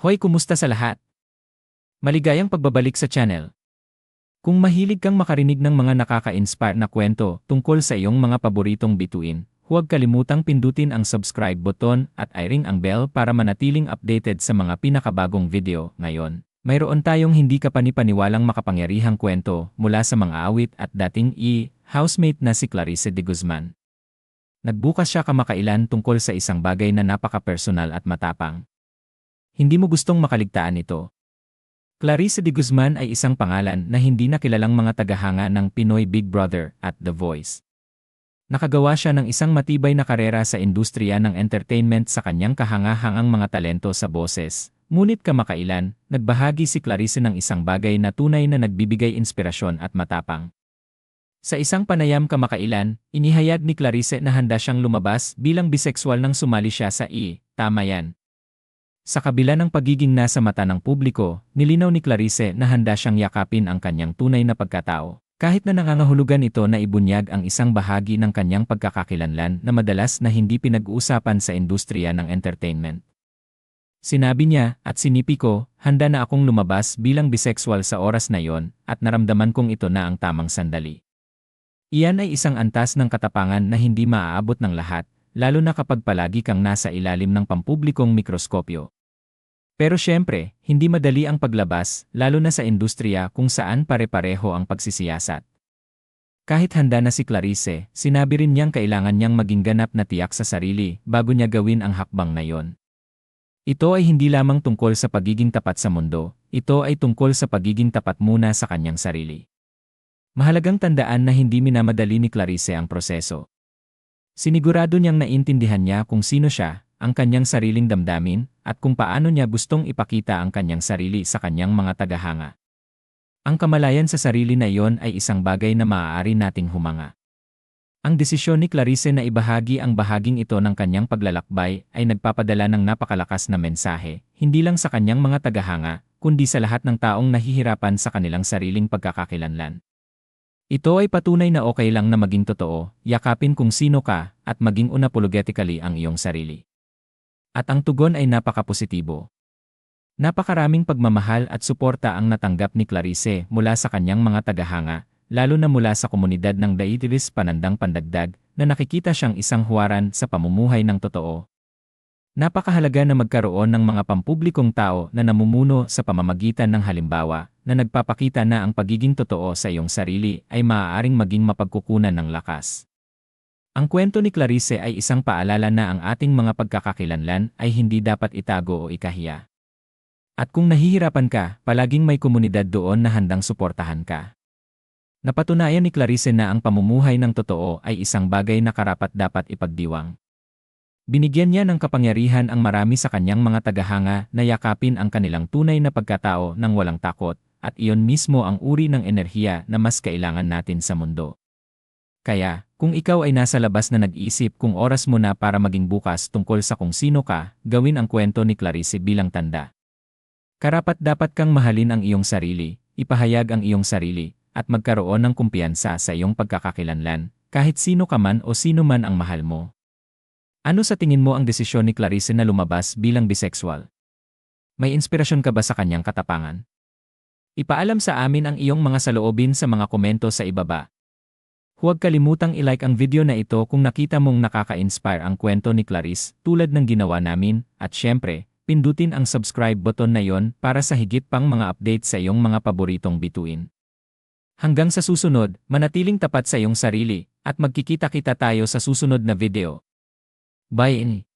Hoy kumusta sa lahat? Maligayang pagbabalik sa channel. Kung mahilig kang makarinig ng mga nakaka-inspire na kwento tungkol sa iyong mga paboritong bituin, huwag kalimutang pindutin ang subscribe button at i-ring ang bell para manatiling updated sa mga pinakabagong video. Ngayon, mayroon tayong hindi kapanipaniwalang makapangyarihang kwento mula sa mga awit at dating i-housemate na si Clarice de Guzman. Nagbukas siya kamakailan tungkol sa isang bagay na napaka-personal at matapang. Hindi mo gustong makaligtaan ito. Clarice de Guzman ay isang pangalan na hindi na kilalang mga tagahanga ng Pinoy Big Brother at The Voice. Nakagawa siya ng isang matibay na karera sa industriya ng entertainment sa kanyang kahangahangang mga talento sa boses. Ngunit kamakailan, nagbahagi si Clarice ng isang bagay na tunay na nagbibigay inspirasyon at matapang. Sa isang panayam kamakailan, inihayag ni Clarice na handa siyang lumabas bilang bisexual nang sumali siya sa I, Tama Yan, sa kabila ng pagiging nasa mata ng publiko, nilinaw ni Clarice na handa siyang yakapin ang kanyang tunay na pagkatao. Kahit na nangangahulugan ito na ibunyag ang isang bahagi ng kanyang pagkakakilanlan na madalas na hindi pinag-uusapan sa industriya ng entertainment. Sinabi niya, at sinipi ko, handa na akong lumabas bilang bisexual sa oras na yon at naramdaman kong ito na ang tamang sandali. Iyan ay isang antas ng katapangan na hindi maaabot ng lahat, lalo na kapag palagi kang nasa ilalim ng pampublikong mikroskopyo. Pero syempre, hindi madali ang paglabas, lalo na sa industriya kung saan pare-pareho ang pagsisiyasat. Kahit handa na si Clarice, sinabi rin niyang kailangan niyang maging ganap na tiyak sa sarili bago niya gawin ang hakbang na yon. Ito ay hindi lamang tungkol sa pagiging tapat sa mundo, ito ay tungkol sa pagiging tapat muna sa kanyang sarili. Mahalagang tandaan na hindi minamadali ni Clarice ang proseso. Sinigurado niyang naintindihan niya kung sino siya, ang kanyang sariling damdamin, at kung paano niya gustong ipakita ang kanyang sarili sa kanyang mga tagahanga. Ang kamalayan sa sarili na iyon ay isang bagay na maaari nating humanga. Ang desisyon ni Clarice na ibahagi ang bahaging ito ng kanyang paglalakbay ay nagpapadala ng napakalakas na mensahe, hindi lang sa kanyang mga tagahanga, kundi sa lahat ng taong nahihirapan sa kanilang sariling pagkakakilanlan. Ito ay patunay na okay lang na maging totoo, yakapin kung sino ka, at maging unapologetically ang iyong sarili. At ang tugon ay napakapositibo. Napakaraming pagmamahal at suporta ang natanggap ni Clarice mula sa kanyang mga tagahanga, lalo na mula sa komunidad ng Daitiris Panandang Pandagdag na nakikita siyang isang huwaran sa pamumuhay ng totoo. Napakahalaga na magkaroon ng mga pampublikong tao na namumuno sa pamamagitan ng halimbawa na nagpapakita na ang pagiging totoo sa iyong sarili ay maaaring maging mapagkukunan ng lakas. Ang kwento ni Clarice ay isang paalala na ang ating mga pagkakakilanlan ay hindi dapat itago o ikahiya. At kung nahihirapan ka, palaging may komunidad doon na handang suportahan ka. Napatunayan ni Clarice na ang pamumuhay ng totoo ay isang bagay na karapat dapat ipagdiwang. Binigyan niya ng kapangyarihan ang marami sa kanyang mga tagahanga na yakapin ang kanilang tunay na pagkatao ng walang takot, at iyon mismo ang uri ng enerhiya na mas kailangan natin sa mundo. Kaya, kung ikaw ay nasa labas na nag-iisip kung oras mo na para maging bukas tungkol sa kung sino ka, gawin ang kwento ni Clarice bilang tanda. Karapat dapat kang mahalin ang iyong sarili, ipahayag ang iyong sarili, at magkaroon ng kumpiyansa sa iyong pagkakakilanlan, kahit sino ka man o sino man ang mahal mo. Ano sa tingin mo ang desisyon ni Clarice na lumabas bilang bisexual? May inspirasyon ka ba sa kanyang katapangan? Ipaalam sa amin ang iyong mga saloobin sa mga komento sa ibaba. Huwag kalimutang i-like ang video na ito kung nakita mong nakaka-inspire ang kwento ni Clarice tulad ng ginawa namin at syempre, pindutin ang subscribe button na yon para sa higit pang mga update sa iyong mga paboritong bituin. Hanggang sa susunod, manatiling tapat sa iyong sarili at magkikita-kita tayo sa susunod na video. Bye!